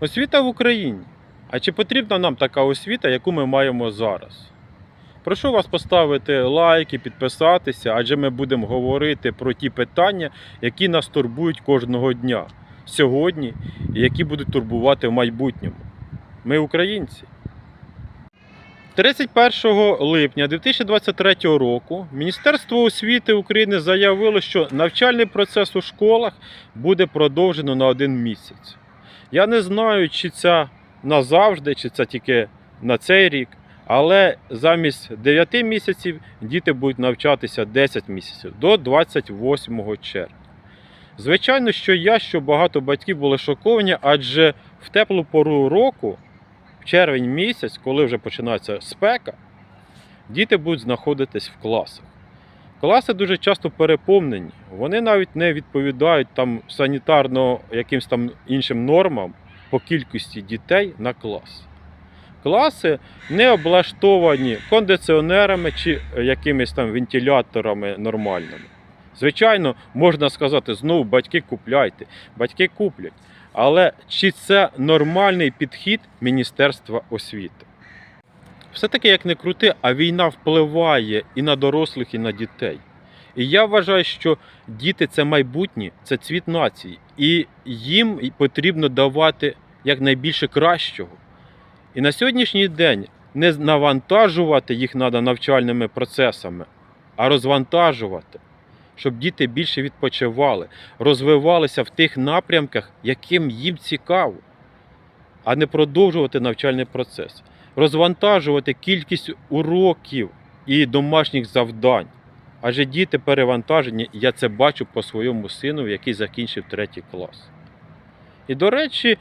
Освіта в Україні. А чи потрібна нам така освіта, яку ми маємо зараз? Прошу вас поставити лайки, підписатися, адже ми будемо говорити про ті питання, які нас турбують кожного дня сьогодні і які будуть турбувати в майбутньому. Ми українці. 31 липня 2023 року Міністерство освіти України заявило, що навчальний процес у школах буде продовжено на один місяць. Я не знаю, чи це назавжди, чи це тільки на цей рік, але замість 9 місяців діти будуть навчатися 10 місяців до 28 червня. Звичайно, що я, що багато батьків були шоковані, адже в теплу пору року, в червень місяць, коли вже починається спека, діти будуть знаходитись в класах. Класи дуже часто переповнені, вони навіть не відповідають там санітарно якимсь там іншим нормам по кількості дітей на клас. Класи не облаштовані кондиціонерами чи якимись там вентиляторами нормальними. Звичайно, можна сказати, знову батьки купляйте, батьки куплять. Але чи це нормальний підхід Міністерства освіти? Все-таки, як не крути, а війна впливає і на дорослих, і на дітей. І я вважаю, що діти це майбутнє, це цвіт нації, і їм потрібно давати якнайбільше кращого. І на сьогоднішній день не навантажувати їх треба навчальними процесами, а розвантажувати, щоб діти більше відпочивали, розвивалися в тих напрямках, яким їм цікаво, а не продовжувати навчальний процес, розвантажувати кількість уроків і домашніх завдань. Адже діти перевантажені, я це бачу по своєму сину, який закінчив третій клас. І, до речі,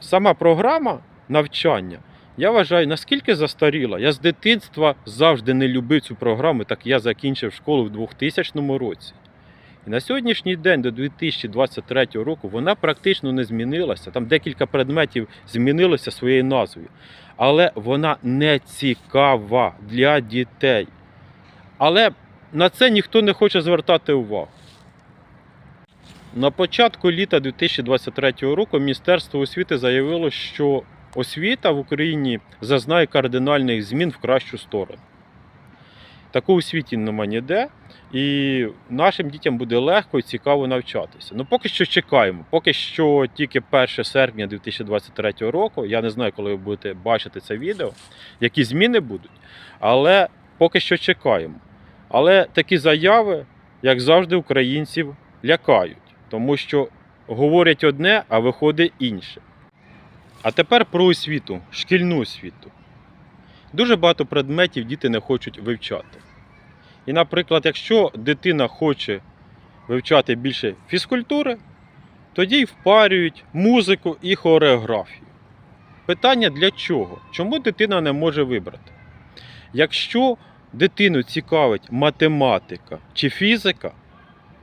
сама програма навчання, я вважаю, наскільки застаріла. Я з дитинства завжди не любив цю програму, так я закінчив школу в 2000 році. І на сьогоднішній день, до 2023 року, вона практично не змінилася. Там декілька предметів змінилося своєю назвою. Але вона не цікава для дітей. Але на це ніхто не хоче звертати увагу. На початку літа 2023 року Міністерство освіти заявило, що освіта в Україні зазнає кардинальних змін в кращу сторону. Такого у світі нема ніде, і нашим дітям буде легко і цікаво навчатися. Ну поки що чекаємо. Поки що тільки 1 серпня 2023 року. Я не знаю, коли ви будете бачити це відео, які зміни будуть. Але поки що чекаємо. Але такі заяви, як завжди, українців лякають, тому що говорять одне, а виходить інше. А тепер про освіту, шкільну освіту. Дуже багато предметів діти не хочуть вивчати. І, наприклад, якщо дитина хоче вивчати більше фізкультури, тоді й впарюють музику і хореографію. Питання для чого? Чому дитина не може вибрати? Якщо дитину цікавить математика чи фізика,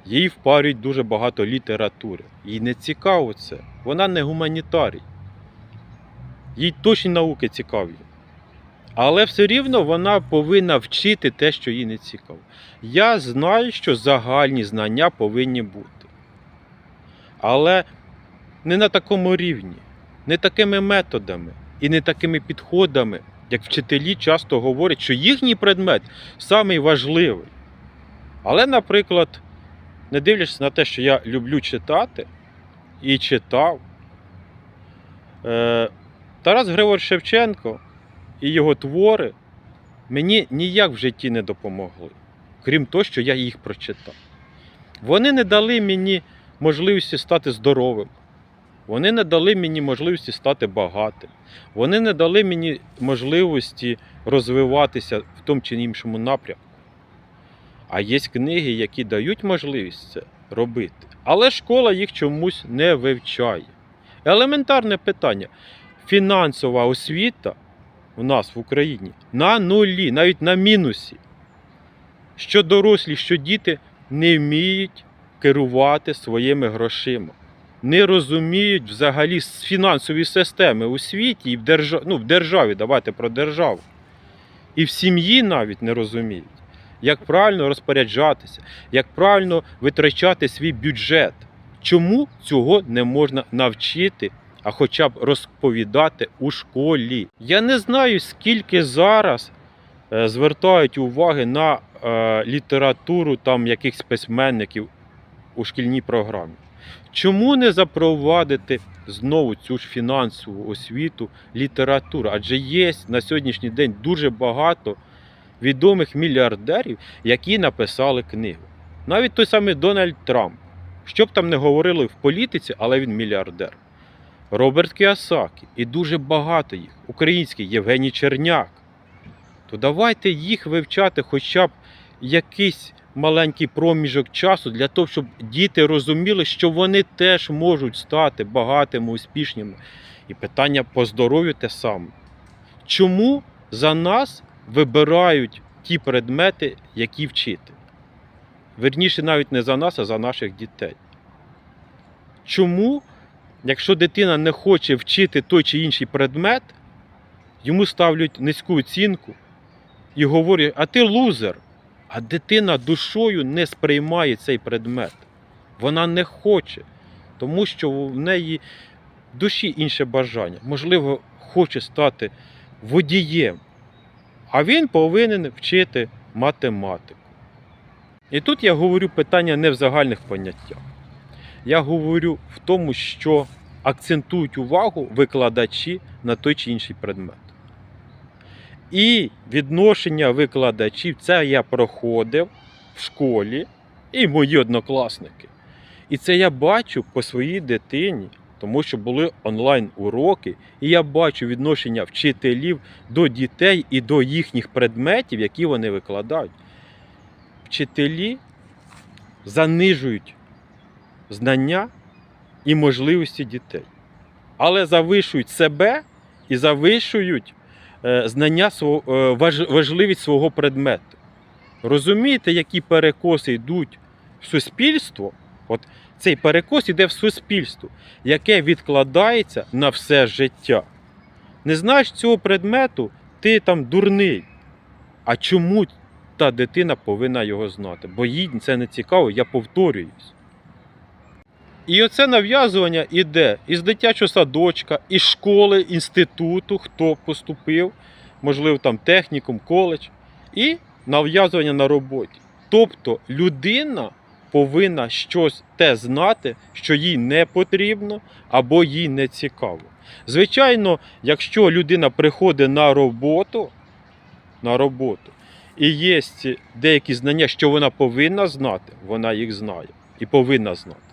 їй впарюють дуже багато літератури. Їй не цікаво це. Вона не гуманітарій. Їй точні науки цікаві. Але все рівно вона повинна вчити те, що їй не цікаво. Я знаю, що загальні знання повинні бути. Але не на такому рівні, не такими методами і не такими підходами, як вчителі часто говорять, що їхній предмет самий важливий. Але, наприклад, не дивлячись на те, що я люблю читати і читав, е, Тарас Григорович Шевченко і його твори мені ніяк в житті не допомогли, крім того, що я їх прочитав. Вони не дали мені можливості стати здоровим. Вони не дали мені можливості стати багатим. Вони не дали мені можливості розвиватися в тому чи іншому напрямку. А є книги, які дають можливість це робити. Але школа їх чомусь не вивчає. Елементарне питання. Фінансова освіта у нас в Україні на нулі, навіть на мінусі. Що дорослі, що діти не вміють керувати своїми грошима, не розуміють взагалі з фінансової системи у світі і в державі, ну, в державі, давайте про державу. І в сім'ї навіть не розуміють, як правильно розпоряджатися, як правильно витрачати свій бюджет. Чому цього не можна навчити а хоча б розповідати у школі. Я не знаю, скільки зараз е, звертають уваги на е, літературу там якихось письменників у шкільній програмі. Чому не запровадити знову цю ж фінансову освіту літературу? Адже є на сьогоднішній день дуже багато відомих мільярдерів, які написали книгу. Навіть той самий Дональд Трамп. Що б там не говорили в політиці, але він мільярдер. Роберт Кіосакі і дуже багато їх. Український Євгеній Черняк. То давайте їх вивчати хоча б якийсь маленький проміжок часу для того, щоб діти розуміли, що вони теж можуть стати багатими, успішними. І питання по здоров'ю те саме. Чому за нас вибирають ті предмети, які вчити? Верніше, навіть не за нас, а за наших дітей. Чому, якщо дитина не хоче вчити той чи інший предмет, йому ставлять низьку оцінку і говорять, а ти лузер. А дитина душою не сприймає цей предмет. Вона не хоче, тому що в неї в душі інше бажання. Можливо, хоче стати водієм, а він повинен вчити математику. І тут я говорю питання не в загальних поняттях. Я говорю в тому, що акцентують увагу викладачі на той чи інший предмет. І відношення викладачів це я проходив в школі і мої однокласники. І це я бачу по своїй дитині, тому що були онлайн-уроки, і я бачу відношення вчителів до дітей і до їхніх предметів, які вони викладають. Вчителі занижують знання і можливості дітей, але завишують себе і завишують е, знання е, важ- важливість свого предмету. Розумієте, які перекоси йдуть в суспільство? От цей перекос йде в суспільство, яке відкладається на все життя. Не знаєш цього предмету, ти там дурний. А чому та дитина повинна його знати? Бо їй це не цікаво, я повторююсь. І оце нав'язування іде із дитячого садочка, із школи, інституту, хто поступив, можливо, там технікум, коледж, і нав'язування на роботі. Тобто людина повинна щось те знати, що їй не потрібно або їй не цікаво. Звичайно, якщо людина приходить на роботу, на роботу, і є деякі знання, що вона повинна знати, вона їх знає і повинна знати.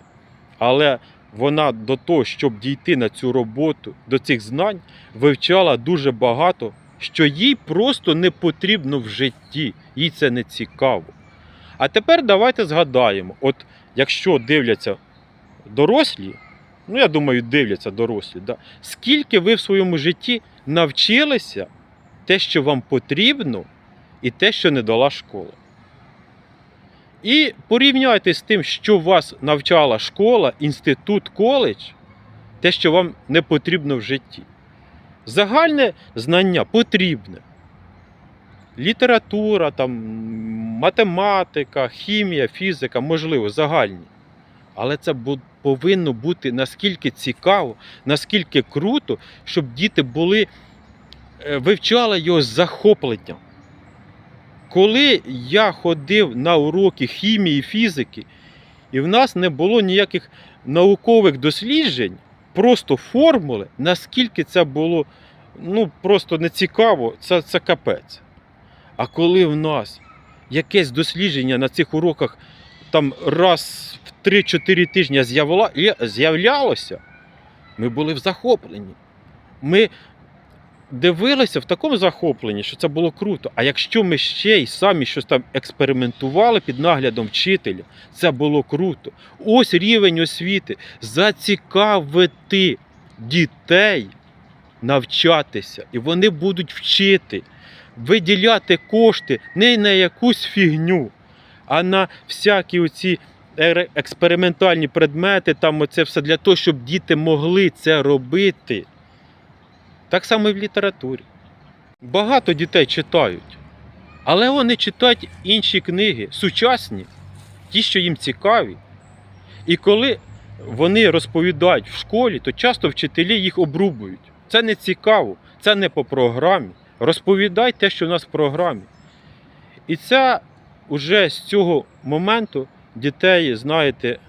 Але вона до того, щоб дійти на цю роботу, до цих знань, вивчала дуже багато, що їй просто не потрібно в житті, їй це не цікаво. А тепер давайте згадаємо: от якщо дивляться дорослі, ну я думаю, дивляться дорослі, да, скільки ви в своєму житті навчилися те, що вам потрібно, і те, що не дала школа. І порівняйте з тим, що вас навчала школа, інститут, коледж, те, що вам не потрібно в житті. Загальне знання потрібне. Література, там, математика, хімія, фізика, можливо, загальні. Але це повинно бути наскільки цікаво, наскільки круто, щоб діти були, е, вивчали його з захопленням. Коли я ходив на уроки хімії фізики, і в нас не було ніяких наукових досліджень, просто формули, наскільки це було ну, просто нецікаво, це, це капець. А коли в нас якесь дослідження на цих уроках там раз в 3-4 тижні з'являлося, ми були в захопленні. Ми дивилися в такому захопленні, що це було круто. А якщо ми ще й самі щось там експериментували під наглядом вчителя, це було круто. Ось рівень освіти зацікавити дітей навчатися, і вони будуть вчити, виділяти кошти не на якусь фігню, а на всякі оці експериментальні предмети, там оце все для того, щоб діти могли це робити. Так само і в літературі. Багато дітей читають, але вони читають інші книги, сучасні, ті, що їм цікаві. І коли вони розповідають в школі, то часто вчителі їх обрубують. Це не цікаво, це не по програмі. Розповідай те, що в нас в програмі. І це вже з цього моменту дітей, знаєте,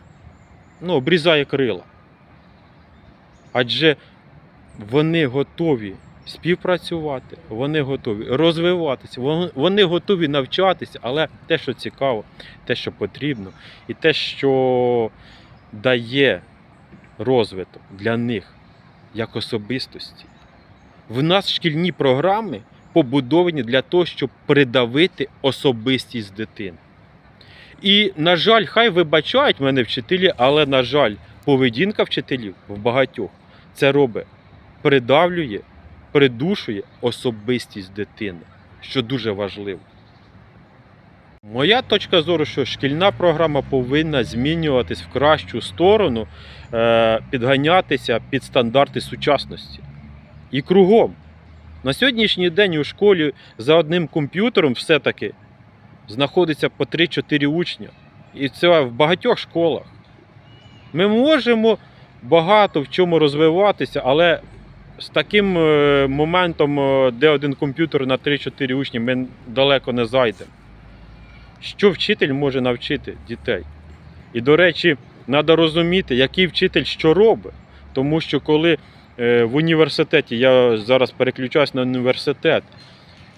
ну, обрізає крила. Адже вони готові співпрацювати, вони готові розвиватися, вони- готові навчатися, але те, що цікаво, те, що потрібно, і те, що дає розвиток для них як особистості. В нас шкільні програми побудовані для того, щоб придавити особистість дитини. І, на жаль, хай вибачають мене вчителі, але, на жаль, поведінка вчителів в багатьох це робить, придавлює, придушує особистість дитини, що дуже важливо. Моя точка зору, що шкільна програма повинна змінюватись в кращу сторону, е, підганятися під стандарти сучасності. І кругом. На сьогоднішній день у школі за одним комп'ютером все-таки знаходиться по 3-4 учня. І це в багатьох школах. Ми можемо багато в чому розвиватися, але з таким е, моментом, е, де один комп'ютер на 3-4 учні, ми далеко не зайдемо. Що вчитель може навчити дітей? І, до речі, треба розуміти, який вчитель що робить. Тому що коли е, в університеті, я зараз переключаюсь на університет,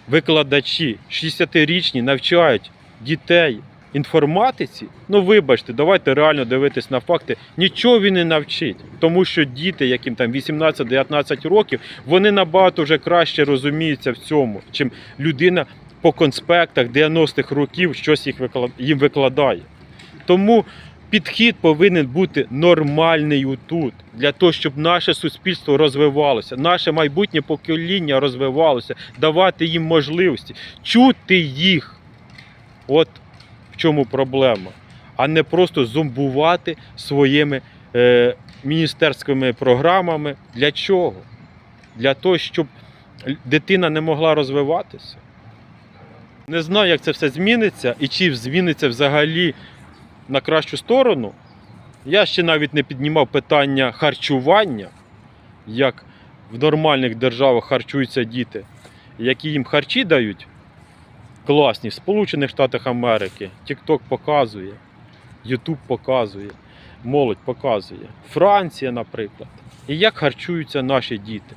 викладачі 60-річні навчають дітей інформатиці, ну вибачте, давайте реально дивитись на факти. Нічого він не навчить, тому що діти, яким там 18-19 років, вони набагато вже краще розуміються в цьому, чим людина по конспектах 90-х років щось їх їм викладає. Тому підхід повинен бути нормальний тут, для того, щоб наше суспільство розвивалося, наше майбутнє покоління розвивалося, давати їм можливості, чути їх. От в чому проблема. А не просто зомбувати своїми е, міністерськими програмами. Для чого? Для того, щоб дитина не могла розвиватися. Не знаю, як це все зміниться і чи зміниться взагалі на кращу сторону. Я ще навіть не піднімав питання харчування, як в нормальних державах харчуються діти, які їм харчі дають класні в Сполучених Штатах Америки. TikTok показує, YouTube показує, молодь показує. Франція, наприклад. І як харчуються наші діти.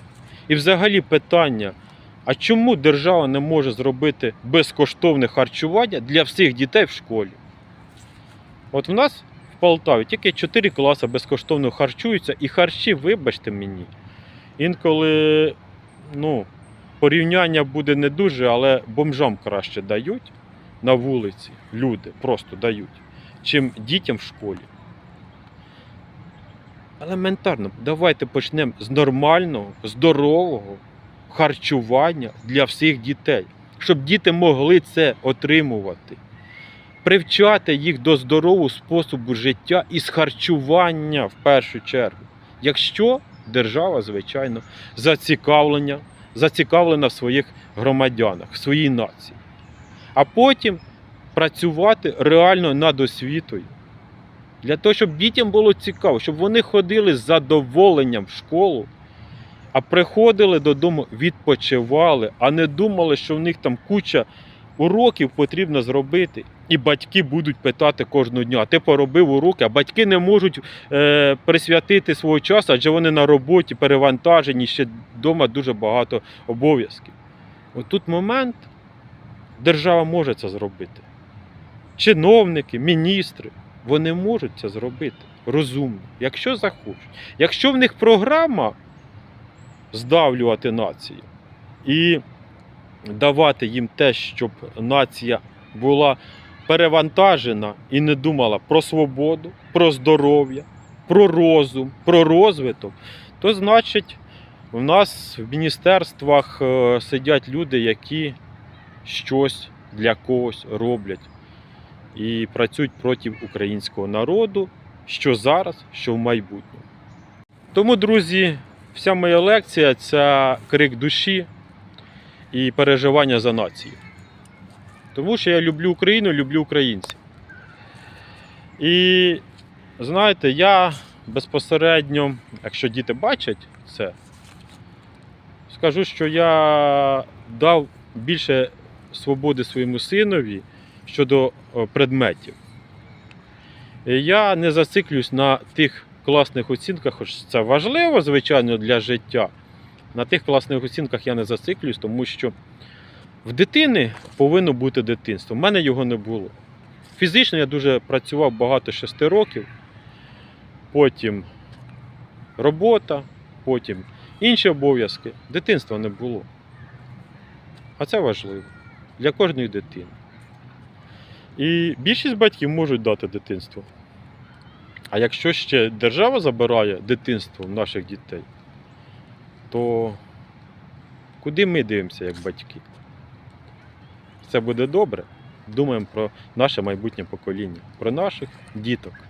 І взагалі питання, а чому держава не може зробити безкоштовне харчування для всіх дітей в школі? От в нас в Полтаві тільки 4 класи безкоштовно харчуються, і харчі, вибачте мені, інколи ну, порівняння буде не дуже, але бомжам краще дають на вулиці. Люди просто дають, чим дітям в школі. Елементарно, давайте почнемо з нормального, здорового харчування для всіх дітей, щоб діти могли це отримувати. Привчати їх до здорового способу життя і з харчування в першу чергу. Якщо держава, звичайно, зацікавлення, зацікавлена в своїх громадянах, в своїй нації. А потім працювати реально над освітою. Для того, щоб дітям було цікаво, щоб вони ходили з задоволенням в школу, а приходили додому, відпочивали, а не думали, що в них там куча уроків потрібно зробити. І батьки будуть питати кожного дня, а ти поробив уроки, а батьки не можуть е, присвятити свого часу, адже вони на роботі перевантажені, ще вдома дуже багато обов'язків. От тут момент держава може це зробити. Чиновники, міністри, вони можуть це зробити розумно, якщо захочуть. Якщо в них програма здавлювати націю і давати їм те, щоб нація була перевантажена і не думала про свободу, про здоров'я, про розум, про розвиток, то значить в нас в міністерствах е, сидять люди, які щось для когось роблять і працюють проти українського народу, що зараз, що в майбутньому. Тому, друзі, вся моя лекція це крик душі і переживання за націю. Тому що я люблю Україну, люблю українців. І знаєте, я безпосередньо, якщо діти бачать це, скажу, що я дав більше свободи своєму синові щодо предметів. І Я не зациклююсь на тих класних оцінках, хоч це важливо, звичайно, для життя. На тих класних оцінках я не зациклююсь, тому що в дитини повинно бути дитинство. У мене його не було. Фізично я дуже працював багато 6 років, потім робота, потім інші обов'язки. Дитинства не було. А це важливо для кожної дитини. І більшість батьків можуть дати дитинство. А якщо ще держава забирає дитинство в наших дітей, то куди ми дивимося як батьки? Це буде добре. Думаємо про наше майбутнє покоління, про наших діток.